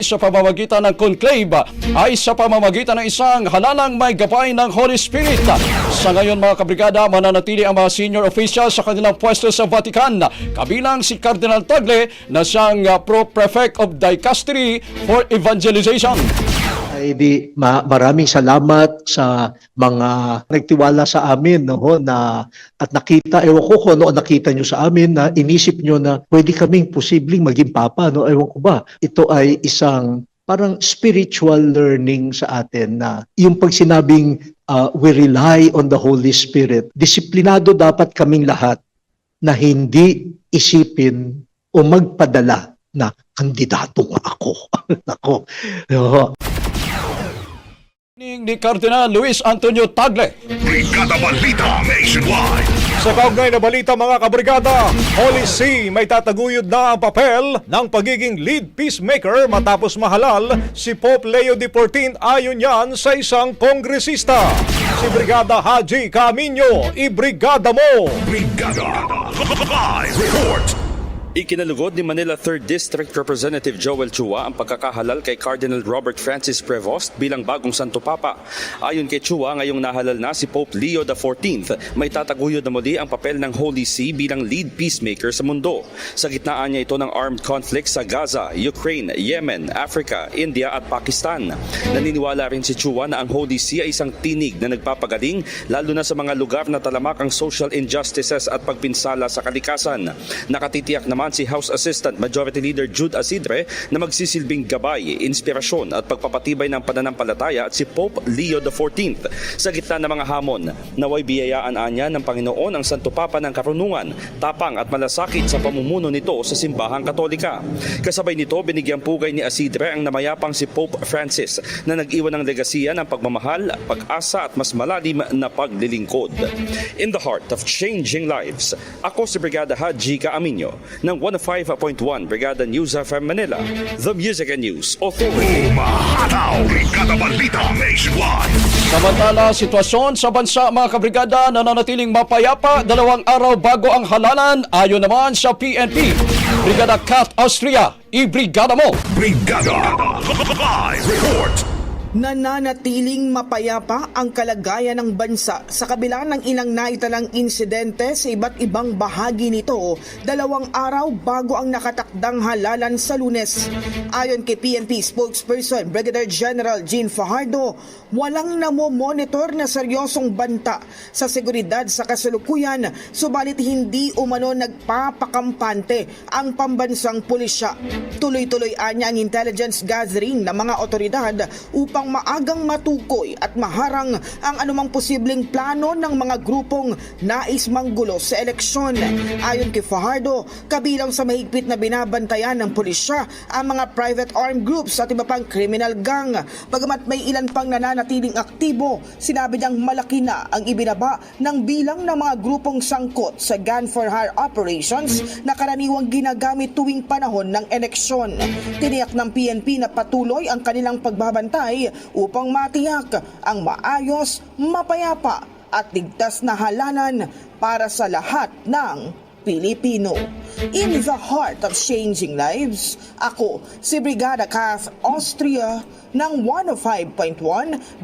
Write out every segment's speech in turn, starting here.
sa pamamagitan ng conclave ay sa pamamagitan ng isang halalang may gabay ng Holy Spirit. Sa ngayon mga kabrigada, mananatili ang mga senior officials sa kanilang pwesto sa Vatican, kabilang si Cardinal Tagle na siyang uh, Pro-Prefect of Dicastery for Evangelization. Ay di ma- maraming salamat sa mga nagtiwala sa amin no na at nakita ewan ko kung ano nakita nyo sa amin na inisip nyo na pwede kaming posibleng maging papa no ewan ko ba ito ay isang parang spiritual learning sa atin na yung pag sinabing uh, we rely on the Holy Spirit disiplinado dapat kaming lahat na hindi isipin o magpadala na kandidato nga ako. Nako. Ni Cardinal Luis Antonio Tagle. Brigada Balita Nationwide. Sa kaugnay na balita mga kabrigada, Holy See may tataguyod na ang papel ng pagiging lead peacemaker matapos mahalal si Pope Leo XIV ayon yan sa isang kongresista. Si Brigada Haji Camino, ibrigada mo! Brigada. Live report. Ikinalugod ni Manila 3rd District Representative Joel Chua ang pagkakahalal kay Cardinal Robert Francis Prevost bilang bagong Santo Papa. Ayon kay Chua, ngayong nahalal na si Pope Leo XIV, may tataguyod na muli ang papel ng Holy See bilang lead peacemaker sa mundo. Sa gitnaan niya ito ng armed conflict sa Gaza, Ukraine, Yemen, Africa, India at Pakistan. Naniniwala rin si Chua na ang Holy See ay isang tinig na nagpapagaling lalo na sa mga lugar na talamak ang social injustices at pagpinsala sa kalikasan. Nakatitiyak naman si House Assistant Majority Leader Jude Asidre na magsisilbing gabay, inspirasyon at pagpapatibay ng pananampalataya at si Pope Leo XIV. Sa gitna ng mga hamon, naway biyayaan anya ng Panginoon ang Santo Papa ng karunungan, tapang at malasakit sa pamumuno nito sa simbahang katolika. Kasabay nito, binigyang pugay ni Asidre ang namayapang si Pope Francis na nag-iwan ng legasiya ng pagmamahal, pag-asa at mas malalim na paglilingkod. In the heart of changing lives, ako si Brigada Haji Kaaminyo ng 105.1 Brigada News FM Manila, The Music and News Authority. Umahataw. Brigada Balita Nationwide. Samantala, sitwasyon sa bansa mga kabrigada nananatiling mapayapa dalawang araw bago ang halalan ayon naman sa PNP. Brigada Cat Austria, ibrigada mo! Brigada. Live report. Nananatiling mapayapa ang kalagayan ng bansa sa kabila ng ilang naitalang insidente sa iba't ibang bahagi nito dalawang araw bago ang nakatakdang halalan sa lunes. Ayon kay PNP spokesperson Brigadier General Jean Fajardo, walang namomonitor na seryosong banta sa seguridad sa kasalukuyan subalit hindi umano nagpapakampante ang pambansang pulisya. Tuloy-tuloy anya ang intelligence gathering ng mga otoridad upang maagang matukoy at maharang ang anumang posibleng plano ng mga grupong nais manggulo sa eleksyon. Ayon kay Fajardo, kabilang sa mahigpit na binabantayan ng pulisya ang mga private armed groups at iba pang criminal gang. Bagamat may ilan pang nananatiling aktibo, sinabi niyang malaki na ang ibinaba ng bilang ng mga grupong sangkot sa gun for hire operations na karaniwang ginagamit tuwing panahon ng eleksyon. Tiniyak ng PNP na patuloy ang kanilang pagbabantay upang matiyak ang maayos, mapayapa at ligtas na halalan para sa lahat ng Pilipino. In the heart of changing lives, ako si Brigada Kath Austria ng 105.1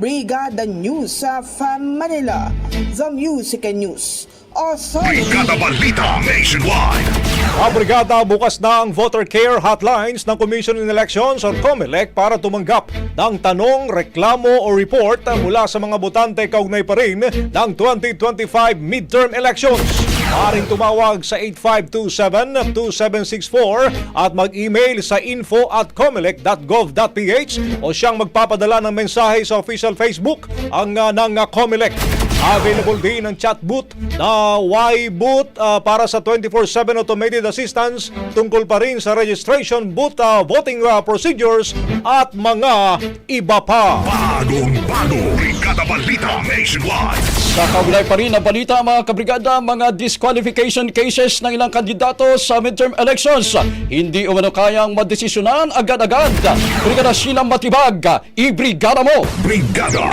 Brigada News sa Manila, The Music and News Authority. Brigada Balita Nationwide. Mga brigada, bukas na ang voter care hotlines ng Commission on Elections or COMELEC para tumanggap ng tanong, reklamo o report mula sa mga botante kaugnay pa rin ng 2025 midterm elections. Maaaring tumawag sa 8527-2764 at mag-email sa info at comelec.gov.ph o siyang magpapadala ng mensahe sa official Facebook ang uh, ng uh, COMELEC. Available din ang chat booth na Y-Boot ah, para sa 24-7 automated assistance tungkol pa rin sa registration booth, ah, voting ah, procedures at mga iba pa. Bagong bago. Brigada Balita Nationwide. Sa kaugnay pa rin na balita mga kabrigada, mga disqualification cases ng ilang kandidato sa midterm elections. Hindi umano kayang madesisyonan agad-agad. Brigada Sheila Matibag, ibrigada mo! Brigada.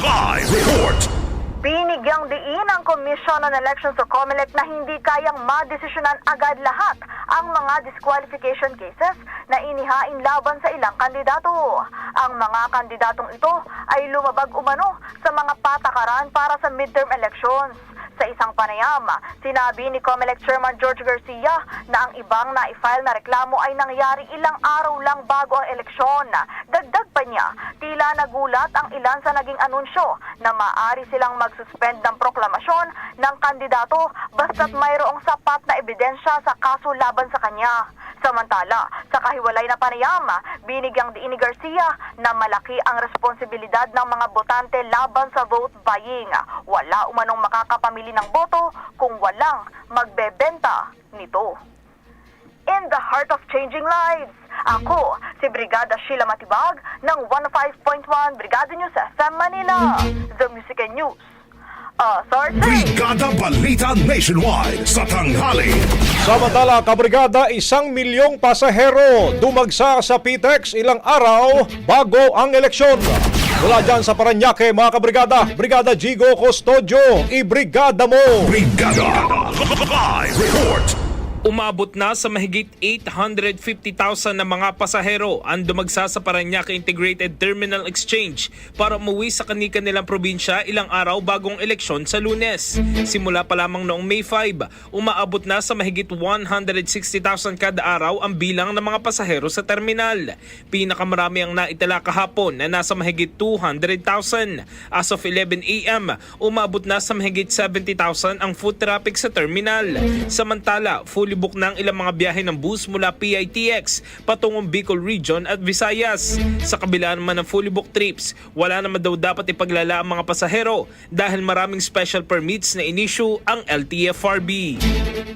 Live report. Binigyang diin ang Commission on Elections o COMELEC na hindi kayang madesisyonan agad lahat ang mga disqualification cases na inihain laban sa ilang kandidato. Ang mga kandidatong ito ay lumabag umano sa mga patakaran para sa midterm elections. Sa isang panayam, sinabi ni COMELEC Chairman George Garcia na ang ibang na-file na reklamo ay nangyari ilang araw lang bago ang eleksyon. Dagdag pa niya, tila nagulat ang ilan sa naging anunsyo na maaari silang magsuspend ng proklamasyon ng kandidato basta't mayroong sapat na ebidensya sa kaso laban sa kanya. Samantala, sa kahiwalay na panayam, binigyang diin ni Garcia na malaki ang responsibilidad ng mga botante laban sa vote buying. Wala umanong makakapamili ng boto kung walang magbebenta nito. In the heart of changing lives, ako si Brigada Sheila Matibag ng 105.1 Brigada News FM Manila, The Music and News. Authority! Brigada Balita Nationwide sa tanghali. Samantala, kabrigada, isang milyong pasahero dumagsa sa PTEX ilang araw bago ang eleksyon. Mula dyan sa Paranaque, mga kabrigada, Brigada Jigo Custodio, ibrigada mo! Brigada Live Report. Umabot na sa mahigit 850,000 na mga pasahero ang dumagsa sa Paranaque Integrated Terminal Exchange para umuwi sa kanika nilang probinsya ilang araw bagong eleksyon sa lunes. Simula pa lamang noong May 5, umaabot na sa mahigit 160,000 kada araw ang bilang ng mga pasahero sa terminal. Pinakamarami ang naitala kahapon na nasa mahigit 200,000. As of 11 a.m., umabot na sa mahigit 70,000 ang foot traffic sa terminal. Samantala, fully book na ang ilang mga biyahe ng bus mula PITX patungong Bicol Region at Visayas. Sa kabila naman ng fully booked trips, wala naman daw dapat ipaglala ang mga pasahero dahil maraming special permits na inisyu ang LTFRB.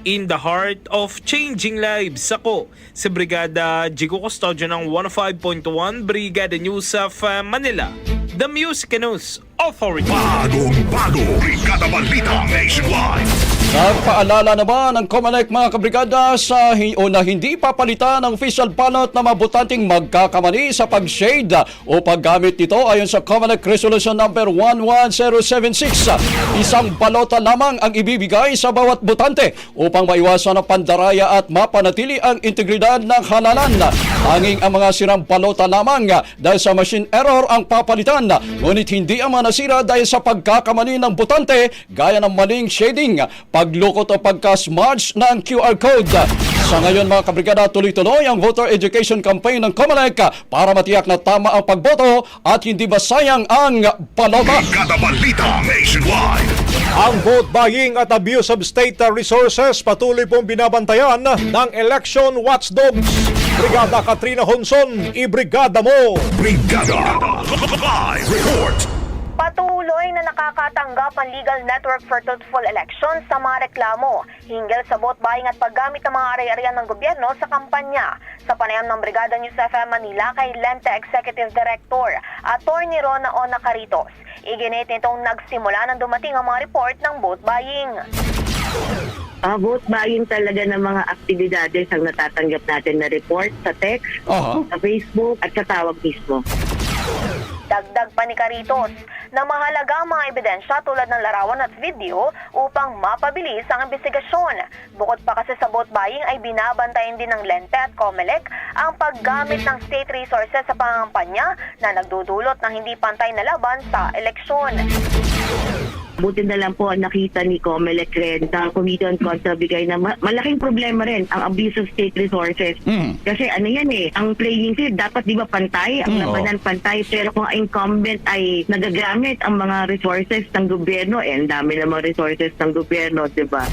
In the heart of changing lives, ako si Brigada Jigo Custodio ng 105.1 Brigada News of uh, Manila. The Music News Authority. Bagong bago. Brigada Balita Nationwide. Nagpaalala naman ng COMELEC mga kabrigada sa hi- o na hindi papalitan ng official ballot na mabutanting magkakamali sa pag-shade o paggamit nito ayon sa COMELEC Resolution number 11076. Isang balota lamang ang ibibigay sa bawat botante upang maiwasan ang pandaraya at mapanatili ang integridad ng halalan. Tanging ang mga sirang balota lamang dahil sa machine error ang papalitan ngunit hindi ang mga nasira dahil sa pagkakamali ng botante gaya ng maling shading, paglukot o pagka-smudge ng QR code. Sa ngayon mga kabrigada, tuloy-tuloy ang voter education campaign ng COMELEC para matiyak na tama ang pagboto at hindi masayang ang balota. Brigada Balita Nationwide. Ang vote buying at abuse of state resources patuloy pong binabantayan ng election watchdogs. Brigada Katrina Honson, ibrigada mo! Brigada Live Report. Patuloy na nakakatanggap ang Legal Network for Truthful Elections sa mga reklamo hinggil sa vote buying at paggamit ng mga ari-arian ng gobyerno sa kampanya. Sa panayam ng Brigada News FM Manila kay Lente Executive Director, Attorney Rona Ona Caritos, iginit nitong nagsimula nang dumating ang mga report ng vote buying. Ah, vote buying talaga ng mga aktibidades ang natatanggap natin na report sa text, Aha. sa Facebook at sa tawag mismo. Dagdag pa ni Caritos na mahalaga ang mga ebidensya tulad ng larawan at video upang mapabilis ang investigasyon. Bukod pa kasi sa vote buying ay binabantayan din ng Lente at Comelec ang paggamit ng state resources sa pangampanya na nagdudulot ng hindi pantay na laban sa eleksyon. Buti na lang po ang nakita ni Comelec rin sa Committee on Contra Bigay na ma- malaking problema rin ang abuse of state resources. Hmm. Kasi ano yan eh, ang playing field dapat di ba pantay, ang labanan pantay, pero kung ang incumbent ay nagagamit ang mga resources ng gobyerno, eh ang dami namang resources ng gobyerno, di ba?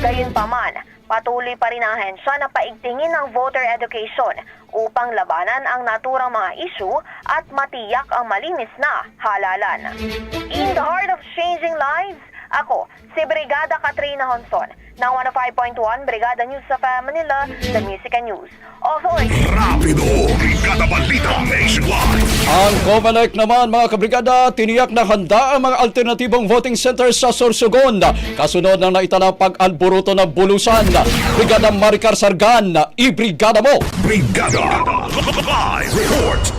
Gayunpaman, patuloy pa rin ang ahensya na paigtingin ng voter education upang labanan ang naturang mga issue at matiyak ang malinis na halalan. In the heart of changing lives, ako, si Brigada Katrina Honson ng 105.1 Brigada News sa Manila, The Music and News. Authority. Rapido. Brigada Balita Nationwide. Ang COMELEC naman mga kabrigada, tiniyak na handa ang mga alternatibong voting centers sa Sorsogon. Kasunod ng naitalang pag-alburuto ng bulusan. Brigada Maricar Sargan, i-brigada mo! Brigada Live Report.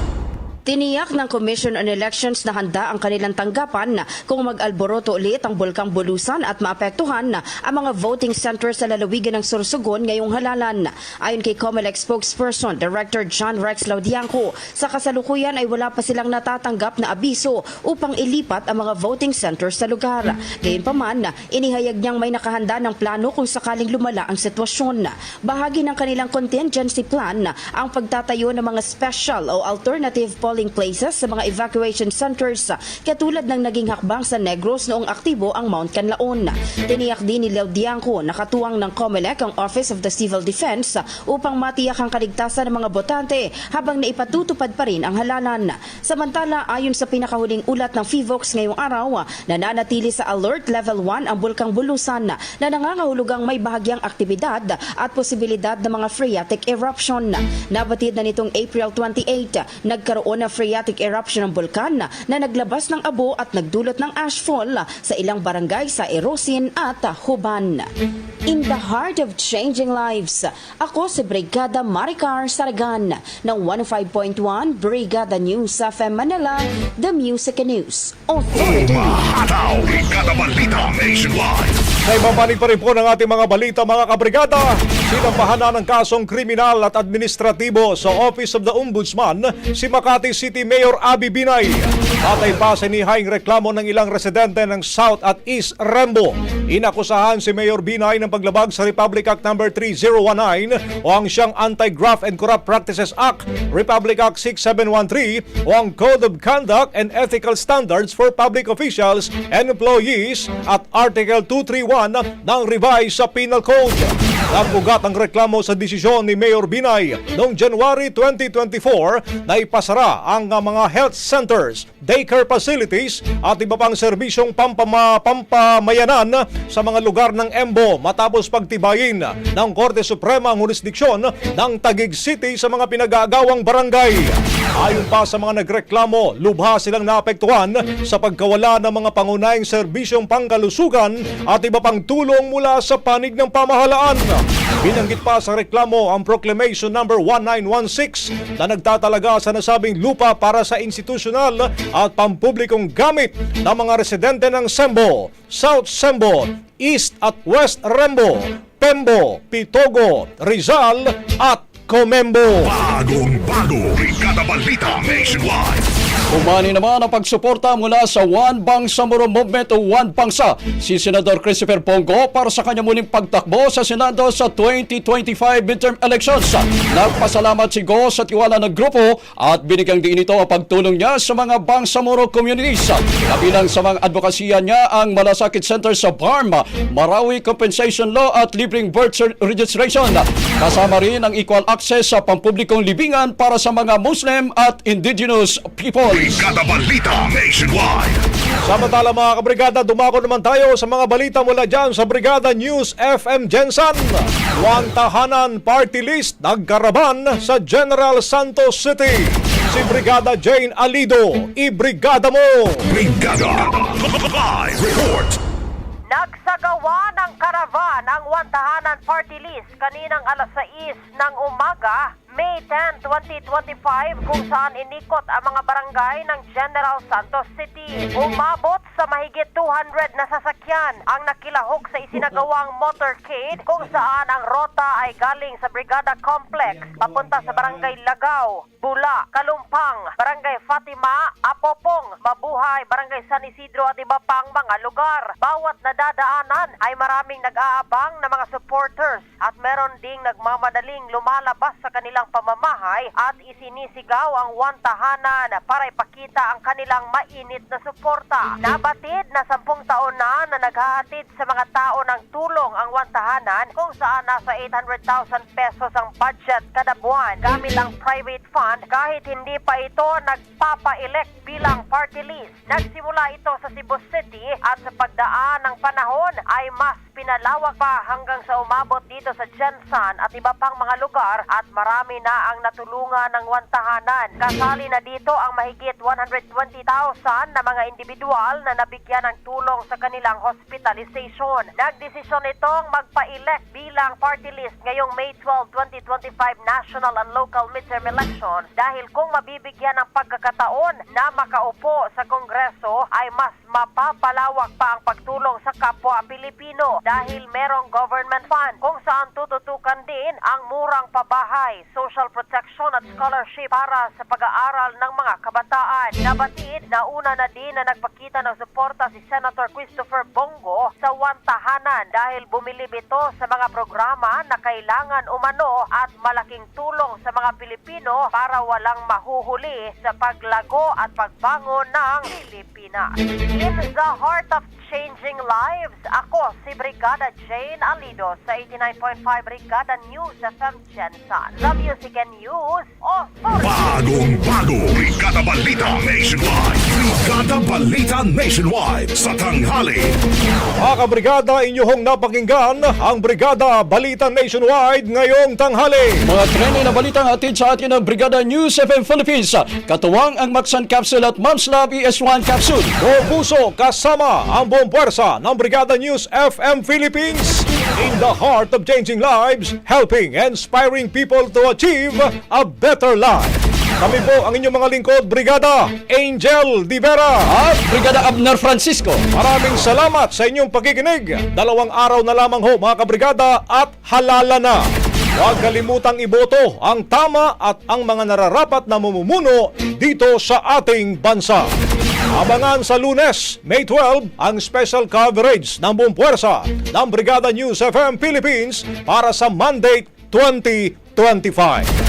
Tiniyak ng Commission on Elections na handa ang kanilang tanggapan kung mag-alboroto ulit ang bulkang Bulusan at maapektuhan ang mga voting centers sa lalawigan ng Sorsogon ngayong halalan. Ayon kay COMELEC spokesperson Director John Rex Laudianco, sa kasalukuyan ay wala pa silang natatanggap na abiso upang ilipat ang mga voting centers sa lugar. Gayunpaman, inihayag niyang may nakahanda ng plano kung sakaling lumala ang sitwasyon. Bahagi ng kanilang contingency plan ang pagtatayo ng mga special o alternative polling places sa mga evacuation centers katulad ng naging hakbang sa Negros noong aktibo ang Mount Canlaon. Tiniyak din ni Laudianco na katuwang ng COMELEC ang Office of the Civil Defense upang matiyak ang kaligtasan ng mga botante habang naipatutupad pa rin ang halalan. Samantala, ayon sa pinakahuling ulat ng FIVOX ngayong araw, nananatili sa Alert Level 1 ang Bulkang Bulusan na nangangahulugang may bahagyang aktibidad at posibilidad ng mga phreatic eruption. Nabatid na nitong April 28, nagkaroon ng phreatic eruption ng bulkan na naglabas ng abo at nagdulot ng ashfall sa ilang barangay sa Erosin at Huban. In the heart of changing lives, ako si Brigada Maricar Saragan ng 105.1 Brigada News FM Manila, The Music and News Authority. Umahataw, Brigada Balita Nationwide. Sa ibabanig pa rin po ng ating mga balita mga kabrigada, sinampahan na ng kasong kriminal at administratibo sa Office of the Ombudsman si Makati City Mayor Abi Binay. Patay pa sa inihayang reklamo ng ilang residente ng South at East Rembo. Inakusahan si Mayor Binay ng paglabag sa Republic Act No. 3019 o ang siyang Anti-Graft and Corrupt Practices Act, Republic Act 6713 o ang Code of Conduct and Ethical Standards for Public Officials and Employees at Article 231 ng revised sa Penal Code. Nagbugat ang reklamo sa desisyon ni Mayor Binay noong January 2024 na ipasara ang mga health centers, daycare facilities at iba pang serbisyong pampama, pampamayanan sa mga lugar ng Embo matapos pagtibayin ng Korte Suprema ang jurisdiksyon ng Taguig City sa mga pinag-aagawang barangay. Ayon pa sa mga nagreklamo, lubha silang naapektuhan sa pagkawala ng mga pangunahing serbisyong pangkalusugan at iba pang tulong mula sa panig ng pamahalaan. Binanggit pa sa reklamo ang Proclamation number 1916 na nagtatalaga sa nasabing lupa para sa institusyonal at pampublikong gamit ng mga residente ng Sembo, South Sembo, East at West Rembo, Pembo, Pitogo, Rizal at Comembo. Bagong bago, Brigada Balita Nationwide. Umani naman ang pagsuporta mula sa One Bangsamoro Movement o One Bangsa si Senador Christopher Pongo para sa kanya muling pagtakbo sa Senado sa 2025 midterm elections. Nagpasalamat si Go sa tiwala ng grupo at binigyang din ito ang pagtulong niya sa mga Bangsamoro communities. Kabilang sa mga advokasya niya ang Malasakit Center sa Barm, Marawi Compensation Law at libreng birth registration. Kasama rin ang equal access sa pampublikong libingan para sa mga Muslim at indigenous people. Brigada Balita Nationwide. Samantala mga kabrigada, dumako naman tayo sa mga balita mula dyan sa Brigada News FM Jensen. One tahanan party list nagkaraban sa General Santos City. Si Brigada Jane Alido, ibrigada mo! Brigada. Live report. Nagsagawa ng karavan ang Wantahanan Party List kaninang alas 6 ng umaga, May 10, 2025 kung saan inikot ang mga barangay ng General Santos City. Umabot sa mahigit 200 na sasakyan ang nakilahok sa isinagawang motorcade kung saan ang rota ay galing sa Brigada Complex papunta sa Barangay Lagaw, Bula, Kalumpang, Barangay Fatima, Apopong, Mabuhay, Barangay San Isidro at iba pang mga lugar. Bawat nadadaanan ay maraming nag-aabang na mga supporters at meron ding nagmamadaling lumalabas sa kanilang pamamahay at isinisigaw ang wantahanan para ipakita ang kanilang mainit na suporta. Nabatid na sampung taon na na naghahatid sa mga tao ng tulong ang wantahanan kung saan nasa 800,000 pesos ang budget kada buwan gamit ang private fund kahit hindi pa ito nagpapa-elect bilang party list. Nagsimula ito sa Cebu City at sa pagdaan ng panahon ay mas pinalawak pa hanggang sa umabot dito sa Jensan at iba pang mga lugar at marami na ang natulungan ng wantahanan. Kasali na dito ang mahigit 120,000 na mga individual na nabigyan ng tulong sa kanilang hospitalization. Nagdesisyon itong magpa-elect bilang party list ngayong May 12, 2025 national and local midterm elections dahil kung mabibigyan ng pagkakataon na makaupo sa Kongreso ay mas mapapalawak pa ang pagtulong sa kapwa Pilipino dahil merong government fund kung saan tututukan din ang murang pabahay, social protection at scholarship para sa pag-aaral ng mga kabataan. Nabatid na una na din na nagpakita ng suporta si Senator Christopher Bongo sa wantahanan dahil bumilib ito sa mga programa na kailangan umano at malaking tulong sa mga Pilipino para walang mahuhuli sa paglago at pagbangon ng Pilipinas. In the heart of changing lives, ako si Brigada Jane Alido sa 89.5 Brigada News FM Jensen. The Music and News Authority. Bagong bago. Brigada Balita Nationwide. Brigada Balita Nationwide. Sa tanghali. Mga kabrigada, inyong napakinggan ang Brigada Balita Nationwide ngayong tanghali. Mga trending na balitang hatid sa atin ng Brigada News FM Philippines. Katuwang ang Maxan Capsule at Mom's Love ES1 Capsule. Buong puso kasama ang buong puwersa ng Brigada News FM Philippines in the heart of changing lives, helping and inspiring people to achieve a better life. Kami po ang inyong mga lingkod, Brigada Angel Di Vera. At Brigada Abner Francisco. Maraming salamat sa inyong pakikinig. Dalawang araw na lamang ho mga kabrigada at halala na. Huwag kalimutang iboto ang tama at ang mga nararapat na mumumuno dito sa ating bansa. Abangan sa lunes, May 12, ang special coverage ng buong puwersa ng Brigada News FM Philippines para sa Monday 2025.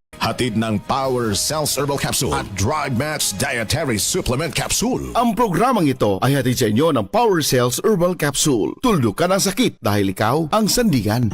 Hatid ng Power Cells Herbal Capsule at Drug Match Dietary Supplement Capsule. Ang programang ito ay hatid sa inyo ng Power Cells Herbal Capsule. Tuldok ka ng sakit dahil ikaw ang sandigan.